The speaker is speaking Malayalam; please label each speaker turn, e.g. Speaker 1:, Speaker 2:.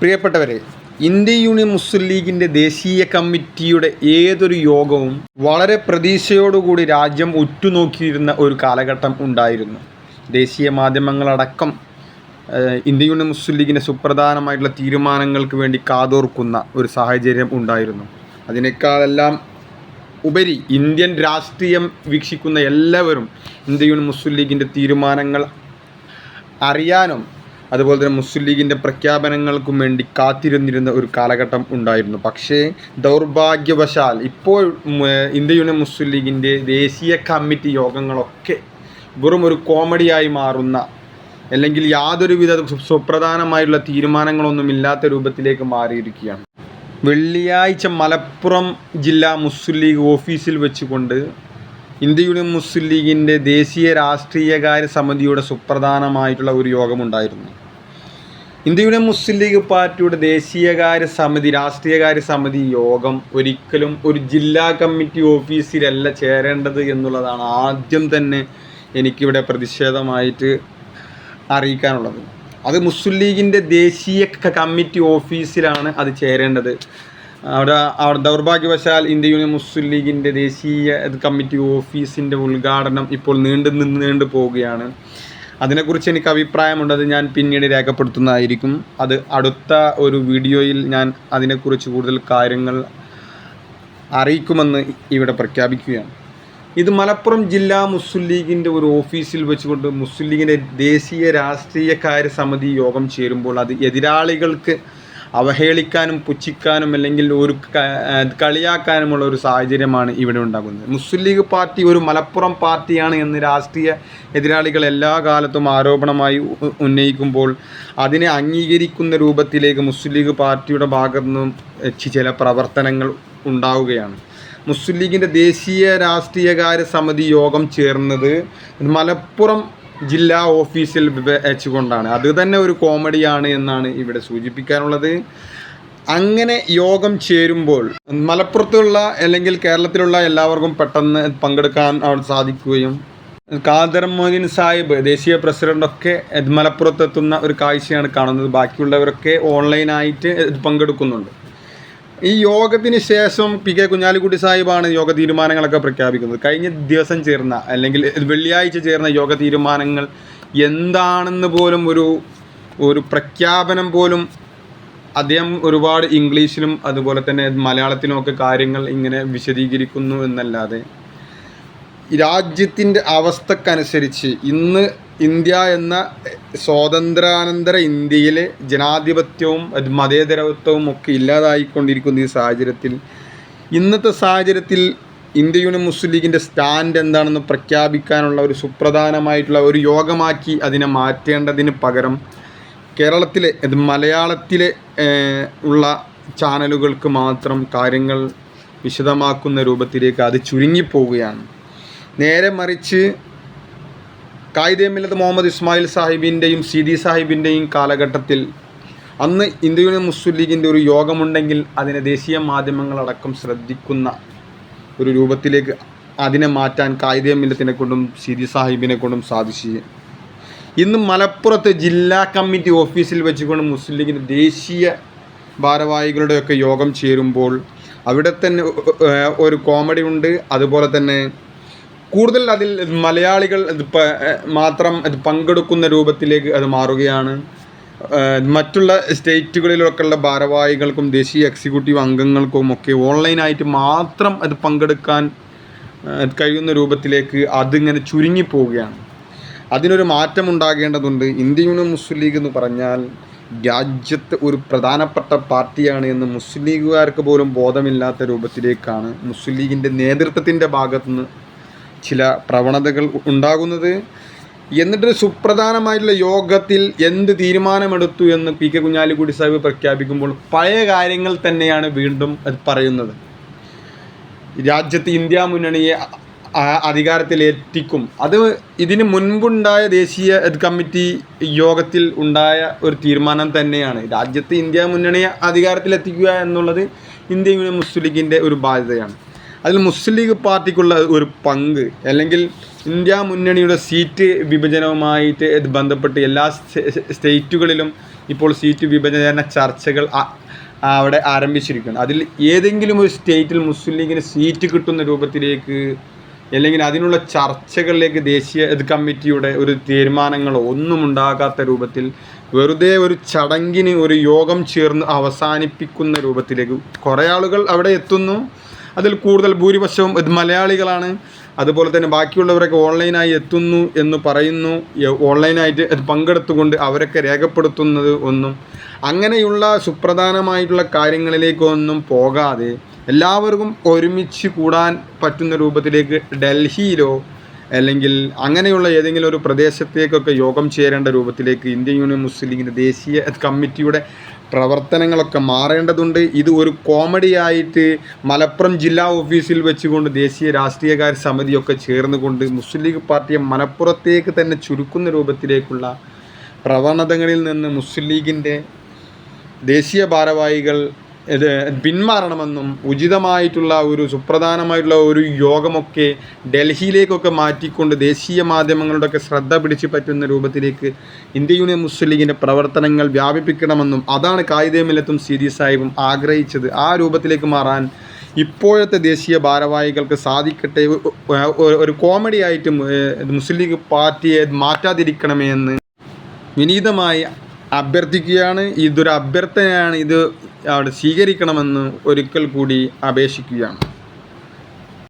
Speaker 1: പ്രിയപ്പെട്ടവരെ ഇന്ത്യൻ യൂണിയൻ മുസ്ലിം ലീഗിന്റെ ദേശീയ കമ്മിറ്റിയുടെ ഏതൊരു യോഗവും വളരെ പ്രതീക്ഷയോടുകൂടി രാജ്യം ഉറ്റുനോക്കിയിരുന്ന ഒരു കാലഘട്ടം ഉണ്ടായിരുന്നു. ദേശീയ മാധ്യമങ്ങളടക്കം ഇന്ത്യ ഇന്ത്യൻ യൂണിയൻ മുസ്ലിം ലീഗിന്റെ സുപ്രധാനമായിട്ടുള്ള തീരുമാനങ്ങൾക്ക് വേണ്ടി കാതോർക്കുന്ന ഒരു സാഹചര്യം ഉണ്ടായിരുന്നു. അതിനേക്കാളെല്ലാം ഉപരി ഇന്ത്യൻ രാഷ്ട്രീയം വീക്ഷിക്കുന്ന എല്ലാവരും ഇന്ത്യൻ യൂണിയൻ മുസ്ലിം ലീഗിന്റെ തീരുമാനങ്ങൾ അറിയാനും അതുപോലെ തന്നെ മുസ്ലിം ലീഗിന്റെ പ്രഖ്യാപനങ്ങൾക്കും വേണ്ടി കാത്തിരുന്നിരുന്ന ഒരു കാലഘട്ടം ഉണ്ടായിരുന്നു. പക്ഷേ ദൗർഭാഗ്യവശാൽ ഇപ്പോൾ ഇന്ത്യ യൂണിയൻ മുസ്ലിം ലീഗിന്റെ ദേശീയ കമ്മിറ്റി യോഗങ്ങളൊക്കെ വെറും ഒരു കോമഡിയായി മാറുന്ന അല്ലെങ്കിൽ യാതൊരുവിധ സുപ്രധാനമായുള്ള തീരുമാനങ്ങളൊന്നും ഇല്ലാത്ത രൂപത്തിലേക്ക് മാറിയിരിക്കുകയാണ്. വെള്ളിയാഴ്ച മലപ്പുറം ജില്ലാ മുസ്ലിം ലീഗ് ഓഫീസിൽ വെച്ചുകൊണ്ട് ഇന്ത്യ യൂണിയൻ മുസ്ലിം ലീഗിന്റെ ദേശീയ രാഷ്ട്രീയകാര്യ സമിതിയുടെ സുപ്രധാനമായിട്ടുള്ള ഒരു യോഗമുണ്ടായിരുന്നു. ഇന്ത്യയുടെ മുസ്ലിം ലീഗ് പാർട്ടിയുടെ ദേശീയകാര്യ സമിതി രാഷ്ട്രീയകാര്യ സമിതി യോഗം ഒരിക്കലും ഒരു ജില്ലാ കമ്മിറ്റി ഓഫീസിലല്ല ചേരേണ്ടത് എന്നുള്ളതാണ് ആദ്യം തന്നെ എനിക്കിവിടെ പ്രതിഷേധമായിട്ട് അറിയിക്കാനുള്ളത്. അത് മുസ്ലിം ലീഗിന്റെ ദേശീയ കമ്മിറ്റി ഓഫീസിലാണ് അത് ചേരേണ്ടത്. അവിടെ അവിടെ ദൗർഭാഗ്യവശാൽ ഇന്ത്യ യൂണിയൻ മുസ്ലിം ലീഗിന്റെ ദേശീയ കമ്മിറ്റി ഓഫീസിന്റെ ഉദ്ഘാടനം ഇപ്പോൾ നീണ്ടു നിന്ന് നീണ്ടു പോവുകയാണ്. അതിനെക്കുറിച്ച് എനിക്ക് അഭിപ്രായമുണ്ട്. അത് ഞാൻ പിന്നീട് രേഖപ്പെടുത്തുന്നതായിരിക്കും. അത് അടുത്ത ഒരു വീഡിയോയിൽ ഞാൻ അതിനെക്കുറിച്ച് കൂടുതൽ കാര്യങ്ങൾ അറിയിക്കുമെന്ന് ഇവിടെ പ്രഖ്യാപിക്കുകയാണ്. ഇത് മലപ്പുറം ജില്ലാ മുസ്ലിം ലീഗിന്റെ ഒരു ഓഫീസിൽ വെച്ചുകൊണ്ട് മുസ്ലിം ലീഗിന്റെ ദേശീയ രാഷ്ട്രീയകാര്യ സമിതി യോഗം ചേരുമ്പോൾ അത് എതിരാളികൾക്ക് അവഹേളിക്കാനും പുച്ഛിക്കാനും അല്ലെങ്കിൽ ഒരു കളിയാക്കാനുമുള്ള ഒരു സാഹചര്യമാണ് ഇവിടെ ഉണ്ടാകുന്നത്. മുസ്ലിം ലീഗ് പാർട്ടി ഒരു മലപ്പുറം പാർട്ടിയാണ് എന്ന് രാഷ്ട്രീയ എതിരാളികൾ എല്ലാ കാലത്തും ആരോപണമായി ഉന്നയിക്കുമ്പോൾ അതിനെ അംഗീകരിക്കുന്ന രൂപത്തിലേക്ക് മുസ്ലിം ലീഗ് പാർട്ടിയുടെ ഭാഗത്തു നിന്നും ചില പ്രവർത്തനങ്ങൾ ഉണ്ടാവുകയാണ്. മുസ്ലിം ലീഗിന്റെ ദേശീയ രാഷ്ട്രീയകാര്യ സമിതി യോഗം ചേർന്നത് മലപ്പുറം ജില്ലാ ഓഫീസിൽ വെച്ചുകൊണ്ടാണ് അത് തന്നെ ഒരു കോമഡിയാണ് എന്നാണ് ഇവിടെ സൂചിപ്പിക്കാനുള്ളത്. അങ്ങനെ യോഗം ചേരുമ്പോൾ മലപ്പുറത്തുള്ള അല്ലെങ്കിൽ കേരളത്തിലുള്ള എല്ലാവർക്കും പെട്ടെന്ന് പങ്കെടുക്കാൻ സാധിക്കുകയും ഖാദർ മൊയ്തീൻ സാഹിബ് ദേശീയ പ്രസിഡന്റൊക്കെ മലപ്പുറത്തെത്തുന്ന ഒരു കാഴ്ചയാണ് കാണുന്നത്. ബാക്കിയുള്ളവരൊക്കെ ഓൺലൈനായിട്ട് പങ്കെടുക്കുന്നുണ്ട്. ഈ യോഗത്തിന് ശേഷം പി കെ കുഞ്ഞാലിക്കുട്ടി സാഹിബാണ് യോഗ തീരുമാനങ്ങളൊക്കെ പ്രഖ്യാപിക്കുന്നത്. കഴിഞ്ഞ ദിവസം ചേർന്ന അല്ലെങ്കിൽ വെള്ളിയാഴ്ച ചേർന്ന യോഗ തീരുമാനങ്ങൾ എന്താണെന്ന് പോലും ഒരു ഒരു പ്രഖ്യാപനം പോലും അദ്ദേഹം ഒരുപാട് ഇംഗ്ലീഷിലും അതുപോലെ തന്നെ മലയാളത്തിലുമൊക്കെ കാര്യങ്ങൾ ഇങ്ങനെ വിശദീകരിക്കുന്നു എന്നല്ലാതെ. രാജ്യത്തിന്റെ അവസ്ഥക്കനുസരിച്ച് ഇന്ന് ഇന്ത്യ എന്ന സ്വാതന്ത്ര്യാനന്തര ഇന്ത്യയിൽ ജനാധിപത്യവും മതേതരത്വവും ഒക്കെ ഇല്ലാതായിക്കൊണ്ടിരിക്കുന്ന ഈ സാഹചര്യത്തിൽ ഇന്നത്തെ സാഹചര്യത്തിൽ ഇന്ത്യ യൂണിയൻ മുസ്ലിം ലീഗിന്റെ സ്റ്റാൻഡ് എന്താണെന്ന് പ്രഖ്യാപിക്കാനുള്ള ഒരു സുപ്രധാനമായിട്ടുള്ള ഒരു യോഗമാക്കി അതിനെ മാറ്റേണ്ടതിന് പകരം കേരളത്തിലെ മലയാളത്തിലെ ഉള്ള ചാനലുകൾക്ക് മാത്രം കാര്യങ്ങൾ വിശദമാക്കുന്ന രൂപത്തിലേക്ക് അത് ചുരുങ്ങിപ്പോവുകയാണ്. നേരെ മറിച്ച് കായിദമില്ലത്ത് മുഹമ്മദ് ഇസ്മായിൽ സാഹിബിന്റെയും സിദി സാഹിബിന്റെയും കാലഘട്ടത്തിൽ അന്ന് ഇന്ത്യ യൂണിയൻ മുസ്ലിം ലീഗിന്റെ ഒരു യോഗമുണ്ടെങ്കിൽ അതിനെ ദേശീയ മാധ്യമങ്ങളടക്കം ശ്രദ്ധിക്കുന്ന ഒരു രൂപത്തിലേക്ക് അതിനെ മാറ്റാൻ കായികമില്ലത്തിനെ കൊണ്ടും സിദി സാഹിബിനെ കൊണ്ടും സാധിച്ചു. ഇന്ന് മലപ്പുറത്ത് ജില്ലാ കമ്മിറ്റി ഓഫീസിൽ വെച്ചുകൊണ്ട് മുസ്ലിം ലീഗിന്റെ ദേശീയ ഭാരവാഹികളുടെയൊക്കെ യോഗം ചേരുമ്പോൾ അവിടെ തന്നെ ഒരു കോമഡി ഉണ്ട്. അതുപോലെ തന്നെ കൂടുതൽ അതിൽ മലയാളികൾ മാത്രം അത് പങ്കെടുക്കുന്ന രൂപത്തിലേക്ക് അത് മാറുകയാണ്. മറ്റുള്ള മറ്റുള്ള സ്റ്റേറ്റുകളിലൊക്കെയുള്ള ഭാരവാഹികൾക്കും ദേശീയ എക്സിക്യൂട്ടീവ് അംഗങ്ങൾക്കും ഒക്കെ ഓൺലൈനായിട്ട് മാത്രം അത് പങ്കെടുക്കാൻ കഴിയുന്ന രൂപത്തിലേക്ക് അതിങ്ങനെ ചുരുങ്ങിപ്പോവുകയാണ് അതിനൊരു മാറ്റം ഉണ്ടാകേണ്ടതുണ്ട് ഇന്ത്യ യൂണിയൻ മുസ്ലിം ലീഗ് എന്ന് പറഞ്ഞാൽ രാജ്യത്ത് ഒരു പ്രധാനപ്പെട്ട പാർട്ടിയാണ് എന്ന് മുസ്ലിം ലീഗുകാർക്ക് പോലും ബോധമില്ലാത്ത രൂപത്തിലേക്കാണ് മുസ്ലിം ലീഗിന്റെ നേതൃത്വത്തിന്റെ ഭാഗത്തുനിന്ന് ചില പ്രവണതകൾ ഉണ്ടാകുന്നത്. എന്നിട്ട് സുപ്രധാനമായിട്ടുള്ള യോഗത്തിൽ എന്ത് തീരുമാനമെടുത്തു എന്ന് പി കെ കുഞ്ഞാലിക്കുട്ടി സാഹിബ് പ്രഖ്യാപിക്കുമ്പോൾ പഴയ കാര്യങ്ങൾ തന്നെയാണ് വീണ്ടും അത് പറയുന്നത്. രാജ്യത്ത് ഇന്ത്യ മുന്നണിയെ അധികാരത്തിലെത്തിക്കും അത് ഇതിന് മുൻപുണ്ടായ ദേശീയ കമ്മിറ്റി യോഗത്തിൽ ഉണ്ടായ ഒരു തീരുമാനം തന്നെയാണ്. രാജ്യത്ത് ഇന്ത്യ മുന്നണിയെ അധികാരത്തിലെത്തിക്കുക എന്നുള്ളത് ഇന്ത്യ മുസ്ലിം ലീഗിന്റെ ഒരു ബാധ്യതയാണ്. അതിൽ മുസ്ലിം ലീഗ് പാർട്ടിക്കുള്ള ഒരു പങ്ക് അല്ലെങ്കിൽ ഇന്ത്യ മുന്നണിയുടെ സീറ്റ് വിഭജനവുമായിട്ട് ബന്ധപ്പെട്ട് എല്ലാ സ്റ്റേ- സ്റ്റേറ്റുകളിലും ഇപ്പോൾ സീറ്റ് വിഭജന ചർച്ചകൾ അവിടെ ആരംഭിച്ചിരിക്കുന്നു. അതിൽ ഏതെങ്കിലും ഒരു സ്റ്റേറ്റിൽ മുസ്ലിം ലീഗിന് സീറ്റ് കിട്ടുന്ന രൂപത്തിലേക്ക് അല്ലെങ്കിൽ അതിനുള്ള ചർച്ചകളിലേക്ക് ദേശീയ കമ്മിറ്റിയുടെ ഒരു തീരുമാനങ്ങളോ ഒന്നും ഉണ്ടാകാത്ത രൂപത്തിൽ വെറുതെ ഒരു ചടങ്ങിന് ഒരു യോഗം ചേർന്ന് അവസാനിപ്പിക്കുന്ന രൂപത്തിലേക്ക് കുറേ ആളുകൾ അവിടെ എത്തുന്നു. അതിൽ കൂടുതൽ ഭൂരിപക്ഷവും ഇത് മലയാളികളാണ്. അതുപോലെ തന്നെ ബാക്കിയുള്ളവരൊക്കെ ഓൺലൈനായി എത്തുന്നു എന്ന് പറയുന്നു. ഓൺലൈനായിട്ട് പങ്കെടുത്തുകൊണ്ട് അവരൊക്കെ രേഖപ്പെടുത്തുന്നത് ഒന്നും അങ്ങനെയുള്ള സുപ്രധാനമായിട്ടുള്ള കാര്യങ്ങളിലേക്കൊന്നും പോകാതെ എല്ലാവർക്കും ഒരുമിച്ച് കൂടാൻ പറ്റുന്ന രൂപത്തിലേക്ക് ഡൽഹിയിലോ അല്ലെങ്കിൽ അങ്ങനെയുള്ള ഏതെങ്കിലും ഒരു പ്രദേശത്തേക്കൊക്കെ യോഗം ചേരേണ്ട രൂപത്തിലേക്ക് ഇന്ത്യൻ യൂണിയൻ മുസ്ലിം ലീഗിന്റെ ദേശീയ കമ്മിറ്റിയുടെ പ്രവർത്തനങ്ങളൊക്കെ മാറേണ്ടതുണ്ട്. ഇത് ഒരു കോമഡിയായിട്ട് മലപ്പുറം ജില്ലാ ഓഫീസിൽ വെച്ചുകൊണ്ട് ദേശീയ രാഷ്ട്രീയകാര്യ സമിതിയൊക്കെ ചേർന്നുകൊണ്ട് മുസ്ലിം ലീഗ് പാർട്ടിയെ മലപ്പുറത്തേക്ക് തന്നെ ചുരുക്കുന്ന രൂപത്തിലേക്കുള്ള പ്രവണതകളിൽ നിന്ന് മുസ്ലിം ലീഗിന്റെ ദേശീയ ഭാരവാഹികൾ പിന്മാറണമെന്നും ഉചിതമായിട്ടുള്ള ഒരു സുപ്രധാനമായിട്ടുള്ള ഒരു യോഗമൊക്കെ ഡൽഹിയിലേക്കൊക്കെ മാറ്റിക്കൊണ്ട് ദേശീയ മാധ്യമങ്ങളുടെയൊക്കെ ശ്രദ്ധ പിടിച്ചു പറ്റുന്ന രൂപത്തിലേക്ക് ഇന്ത്യ യൂണിയൻ മുസ്ലിം ലീഗിന്റെ പ്രവർത്തനങ്ങൾ വ്യാപിപ്പിക്കണമെന്നും അതാണ് കായികമില്ലത്തും സീതി സാഹിബും ആഗ്രഹിച്ചത്. ആ രൂപത്തിലേക്ക് മാറാൻ ഇപ്പോഴത്തെ ദേശീയ ഭാരവാഹികൾക്ക് സാധിക്കട്ടെ. ഒരു കോമഡി ആയിട്ട് മുസ്ലിം ലീഗ് പാർട്ടിയെ മാറ്റാതിരിക്കണമേ എന്ന് വിനീതമായി അഭ്യർത്ഥിക്കുകയാണ്. ഇതൊരു അഭ്യർത്ഥനയാണ്. ഇത് അവിടെ സ്വീകരിക്കണമെന്ന് ഒരിക്കൽ കൂടി അപേക്ഷിക്കുകയാണ്.